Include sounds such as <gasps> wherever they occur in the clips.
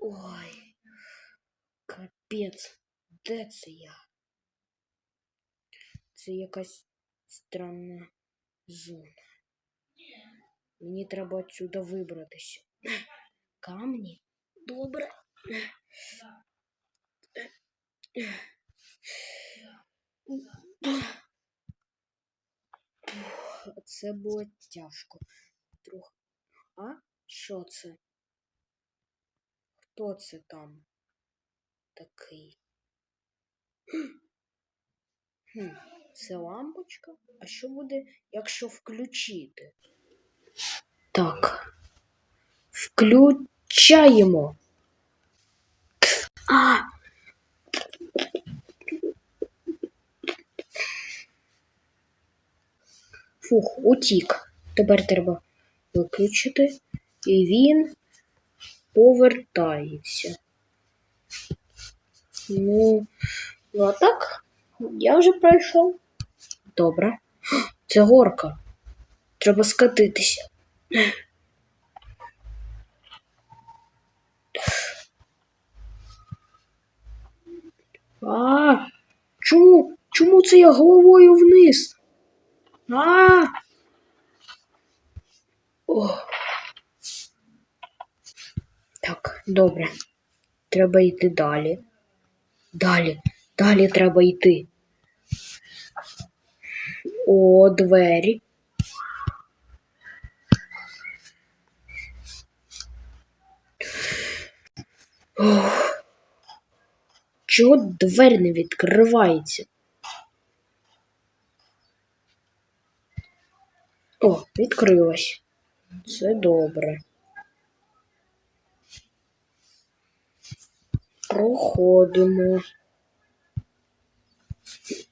Ой, капець, де це я? Це якась странна зона. Мені треба отсюда вибратися. Камні? Добре. Це було тяжко. Трохи. А? Що це? Хто це там? Такий. Хм, це лампочка? А що буде, якщо включити? Так. Включаємо. А! Фух, утік. Тепер треба виключити. І він повертається. Ну, ну а так, я вже пройшов. Добре. Це горка. Треба скатитися. А, чому? Чому це я головою вниз? А. О. Так, добре. Треба йти далі. Далі, далі треба йти. О, двері. Ох. Чого двері не відкривається? О, відкрилась. Це добре. Проходимо.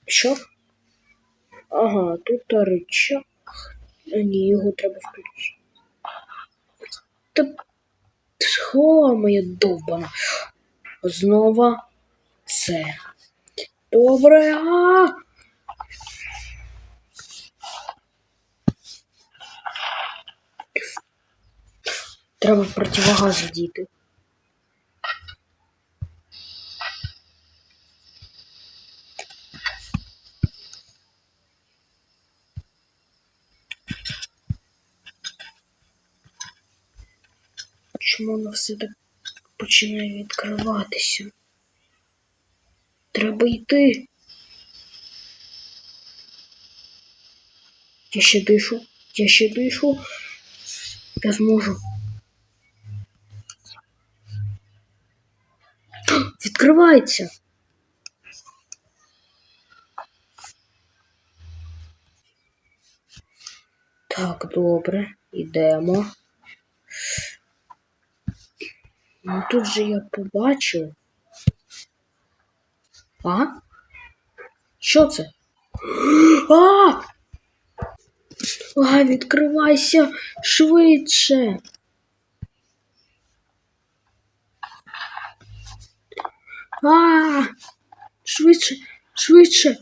Що? Ага, тут рычаг. А ні, його треба включити. Та схова моя довбана. Знову це. Добре. Треба противогаз діти. Чому воно все так починає відкриватися? Треба йти. Я ще дишу, я ще дишу. Я зможу. <gasps> Відкривається. Так, добре, йдемо. Ну тут же я побачив. А? Що це? А! А, відкривайся швидше. А! Швидше, швидше.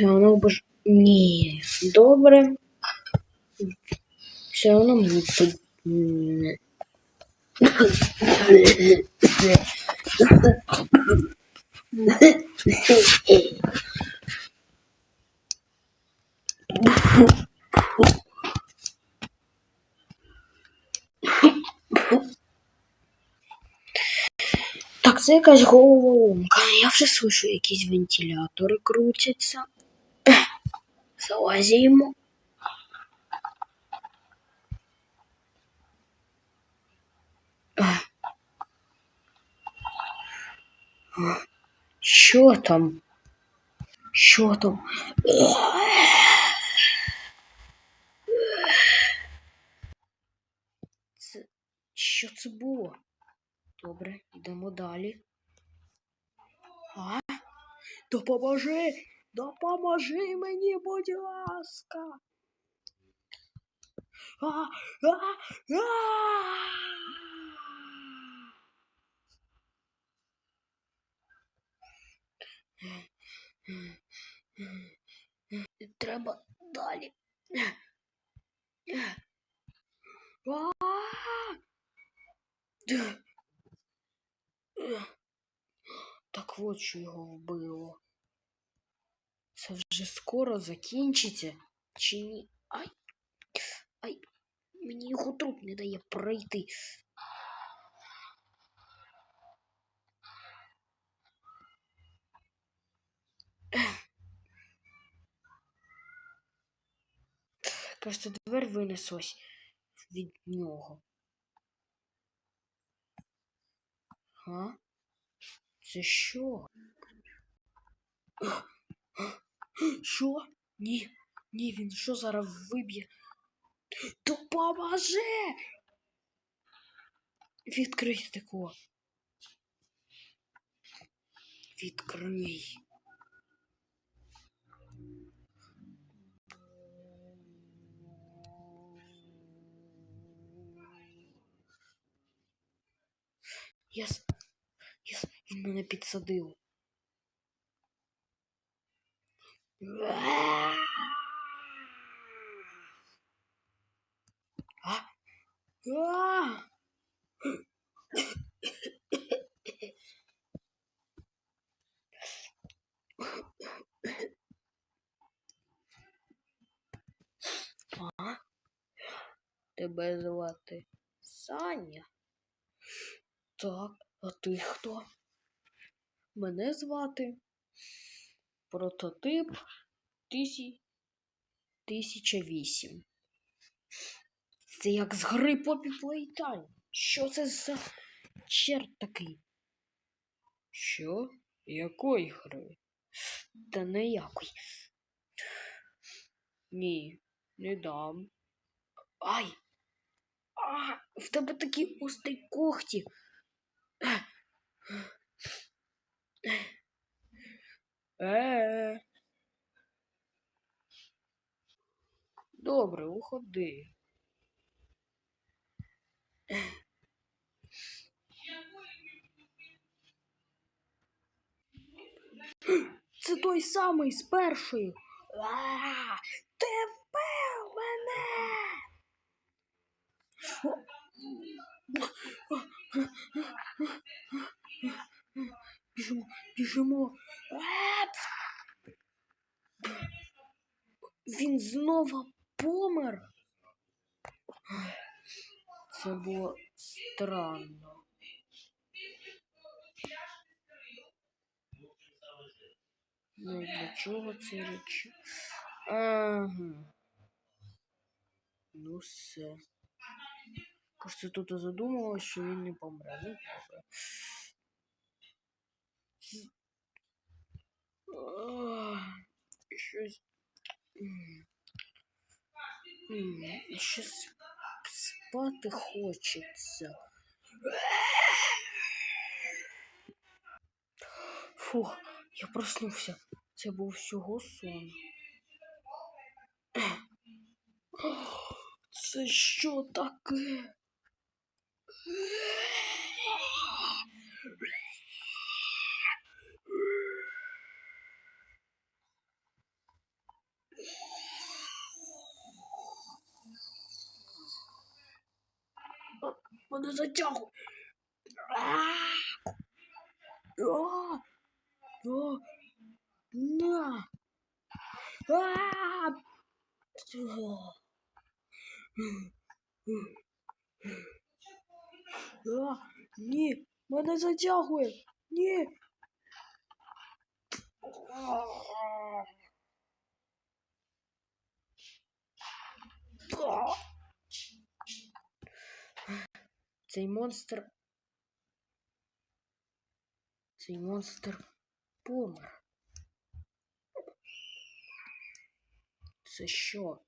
Все одно б... Ні, добре. Все одно мені тут... Так, це якась головоломка. Я вже слышу, якісь вентилятори крутяться. Залазимо. Що там? Що там? Що це було? Добре, йдемо далі. А? Допоможи! Допоможи мені, будь ласка. А, а, а! Треба далі. А! Так от що його вбило. Це вже скоро закінчиться? Чи ні? Ай! Ай! Мені його труп не дає пройти. Кажется, двері винеслась від нього. А? Це що? Що? Ні, ні, він що зараз виб'є? Допоможи! Відкрий стекло. Відкрий. Єс, єс, він мене підсадив. А? Тебе звати Саня? Так, а ти хто? Мене звати прототип тисі... 1008. Це як з гри Poppy Playtime. Що це за черт такий? Що? Якої гри? Та ніякої. Ні, не дам. Ай! А, в тебе такі острі когті. Добре, уходи. Це той самий з першої. А, ти вбив мене. Біжимо, біжимо. Він знову помер. Це було странно. Ну для чого це речі? Ага. Ну все. Кажется, тут задумалось, що він не помре. Ну, добре. Щось. Щось спати хочеться. Фух, я проснувся. Це був всього сон. Це що таке? А, Мене затягує. А! А! А! На! А! А! Ні, мене затягує. Ні. Цей монстр. Цей монстр помер. Це що?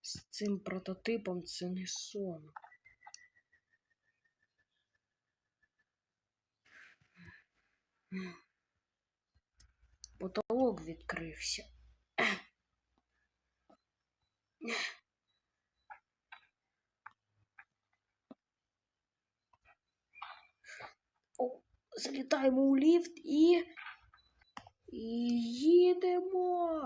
З цим прототипом це не сон. потолок відкрився. залітаємо у ліфт і. І їдемо.